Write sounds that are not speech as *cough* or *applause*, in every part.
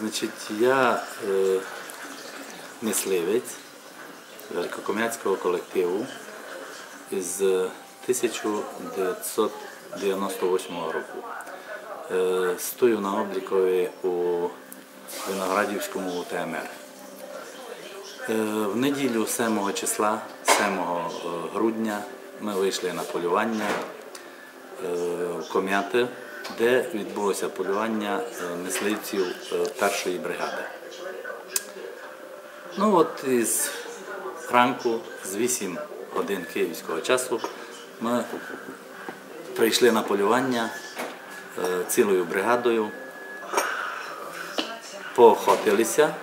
Значить, я е, мисливець Великоком'янського колективу з 1998 року. Е, стою на облікові у Виноградівському УТМР. Е, В неділю 7 числа, 7 грудня, ми вийшли на полювання е, в Ком'яти, де відбулося полювання е, мисливців е, першої бригади. Ну от із ранку, з 8 годин київського часу, ми прийшли на полювання е, цілою бригадою, поохотилися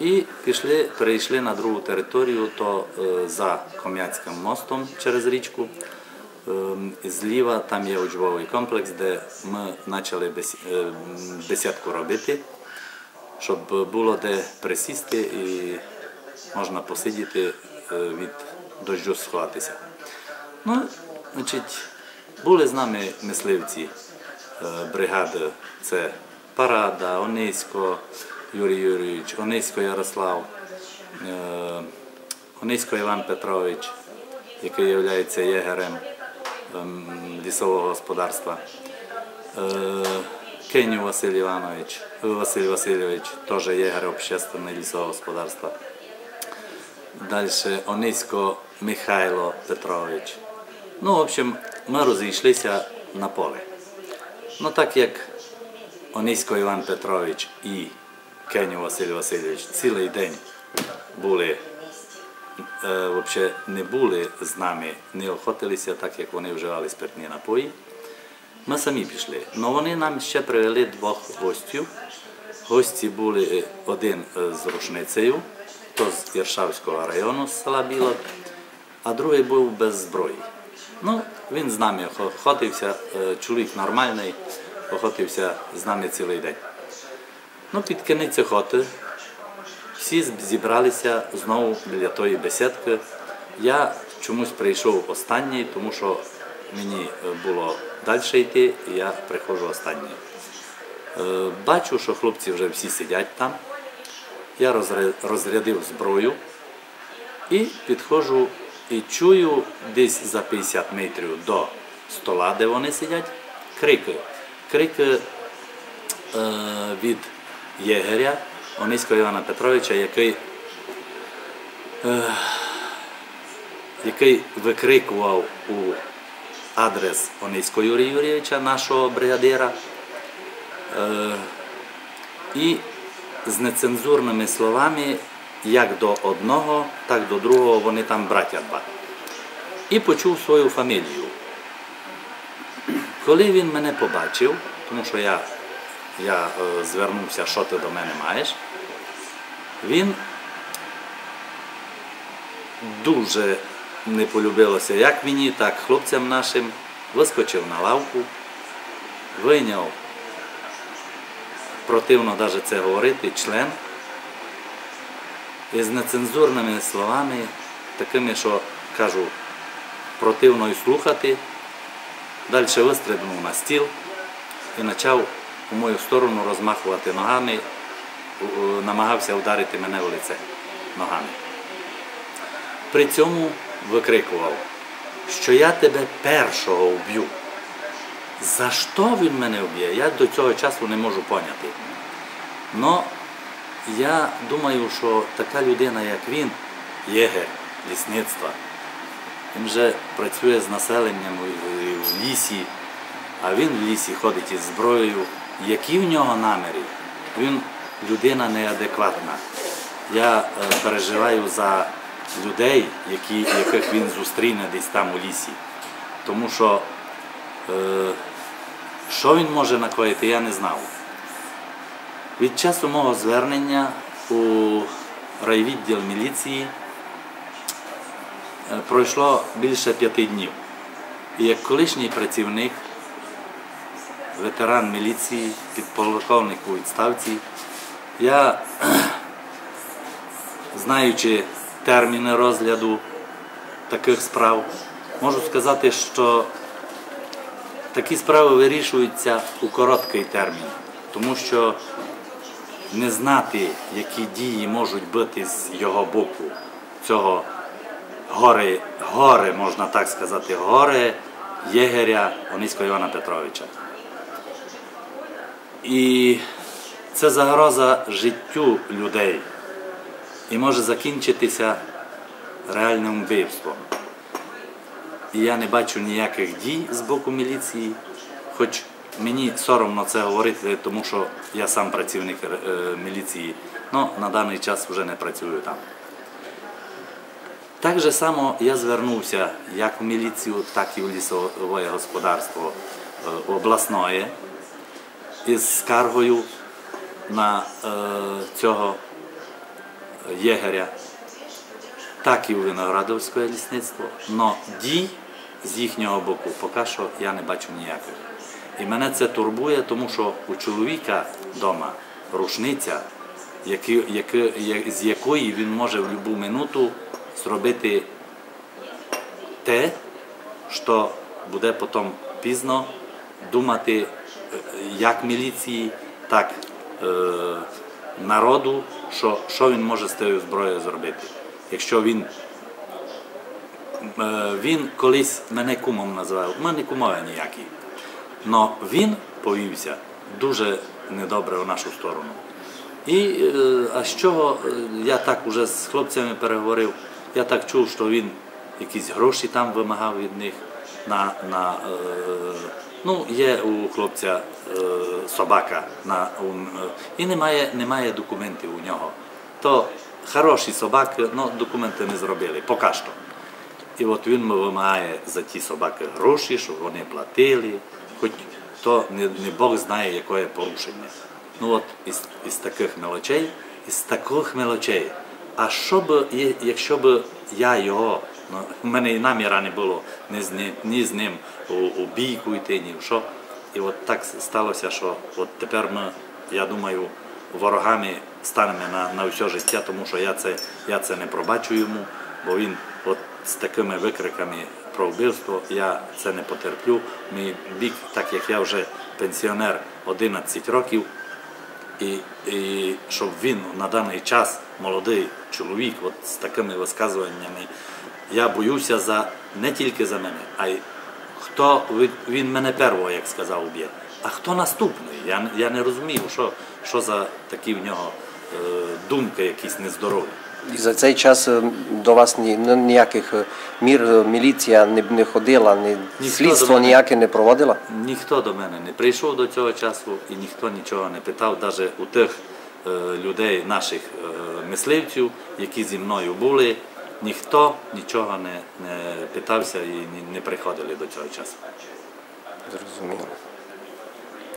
і пішли, перейшли на другу територію, то за Ком'янським мостом через річку. Е, Зліва там є учбовий комплекс, де ми почали бес- е, бесідку робити, щоб було де присісти і можна посидіти е, від дощу сховатися. Ну, були з нами мисливці е, бригади. Це Парада, Онисько Юрій Юрійович, Онисько Ярослав, е, Онисько Іван Петрович, який є єгерем ем, лісового господарства. Е, Кеню Василь Іванович, Василь Васильович, теж єгер общественного лісового господарства. Далі Онисько Михайло Петрович. Ну, в общем, ми розійшлися на поле. Ну, так як Онисько Іван Петрович і Кеню Василь Васильович цілий день були, взагалі не були з нами, не охотилися, так як вони вживали спиртні напої. Ми самі пішли. Ну вони нам ще привели двох гостів. Гості були е, один е, з рушницею, то з Іршавського району з села Білок, а другий був без зброї. Ну, він з нами охотився, е, чоловік нормальний, охотився з нами цілий день. Ну, під кінець охоти всі зібралися знову біля тої бесідки. Я чомусь прийшов останній, тому що мені е, було далі йти, і я приходжу останній. Е, Бачу, що хлопці вже всі сидять там. Я розрядив зброю і підходжу і чую десь за 50 метрів до стола, де вони сидять, крики. Крики е, від єгеря Ониського Івана Петровича, який, е, який викрикував у адрес Ониського Юрія Юрійовича, нашого бригадира. Е, і з нецензурними словами, як до одного, так до другого, вони там браття два. І почув свою фамілію. Коли він мене побачив, тому що я, я е, звернувся, що ти до мене маєш, він дуже не полюбилося як мені, так хлопцям нашим, вискочив на лавку, вийняв. Противно навіть це говорити, член. І з нецензурними словами, такими, що кажу, противно й слухати, далі вистрибнув на стіл і почав у мою сторону розмахувати ногами, намагався ударити мене в лице ногами. При цьому викрикував, що я тебе першого вб'ю. За що він мене вб'є? Я до цього часу не можу поняти. Но я думаю, що така людина, як він, єгер лісництва, він вже працює з населенням в- в лісі, а він в лісі ходить із зброєю. Які в нього наміри? Він людина неадекватна. Я е, переживаю за людей, які, яких він зустріне десь там у лісі. Тому що е, що він може накоїти, я не знав. Від часу мого звернення у райвідділ міліції е, пройшло більше п'яти днів. І як колишній працівник, ветеран міліції, підполковник у відставці, я, *clears throat* знаючи терміни розгляду таких справ, можу сказати, що такі справи вирішуються у короткий термін, тому що не знати, які дії можуть бути з його боку, цього гори, гори, можна так сказати, гори єгеря Оніського Івана Петровича. І це загроза життю людей і може закінчитися реальним вбивством. І я не бачу ніяких дій з боку міліції, хоч мені соромно це говорити, тому що я сам працівник е, міліції, але на даний час вже не працюю там. Так же само я звернувся як в міліцію, так і в лісове господарство е, обласної із скаргою на е, цього єгеря, так і у Виноградовське лісництво. Но дій з їхнього боку поки що я не бачу ніяких. І мене це турбує, тому що у чоловіка вдома рушниця, які, які, з якої він може в будь-яку минуту зробити те, що буде потім пізно думати як міліції, так е, народу, що, що він може з тією зброєю зробити. Якщо він Е, він колись мене кумом називав, у мене кумові ніякі. Но він повівся дуже недобре в нашу сторону. І е, а з чого е, я так уже з хлопцями переговорив, я так чув, що він якісь гроші там вимагав від них. На, на, е, ну, є у хлопця е, собака на, у, е, і немає, немає документів у нього. То хороші собаки, але документи не зробили, поки що. І от він вимагає за ті собаки гроші, щоб вони платили, хоч то не, не Бог знає, яке порушення. Ну от із, із таких мелочей, із таких мелочей. А що б, якщо б я його, в мене і наміра не було ні з ним, ні з ним у, у бійку йти, ні в що. І от так сталося, що от тепер ми, я думаю, ворогами станемо на, на все життя, тому що я це, я це не пробачу йому, бо він от з такими викриками про вбивство я це не потерплю. Мій бік, так як я вже пенсіонер 11 років, і, і щоб він на даний час, молодий чоловік, от з такими висказуваннями, я боюся за не тільки за мене, а й хто він, він мене первого, як сказав, уб'є. А хто наступний? Я, я не розумію, що, що за такі в нього е, думки якісь нездорові. І за цей час е, до вас ні, ну, ніяких е, мір е, міліція не, не ходила, ні, до слідство мене. ніяке не проводила? Ніхто до мене не прийшов до цього часу і ніхто нічого не питав, навіть у тих е, людей, наших е, мисливців, які зі мною були, ніхто нічого не, не питався і не приходили до цього часу. Зрозуміло.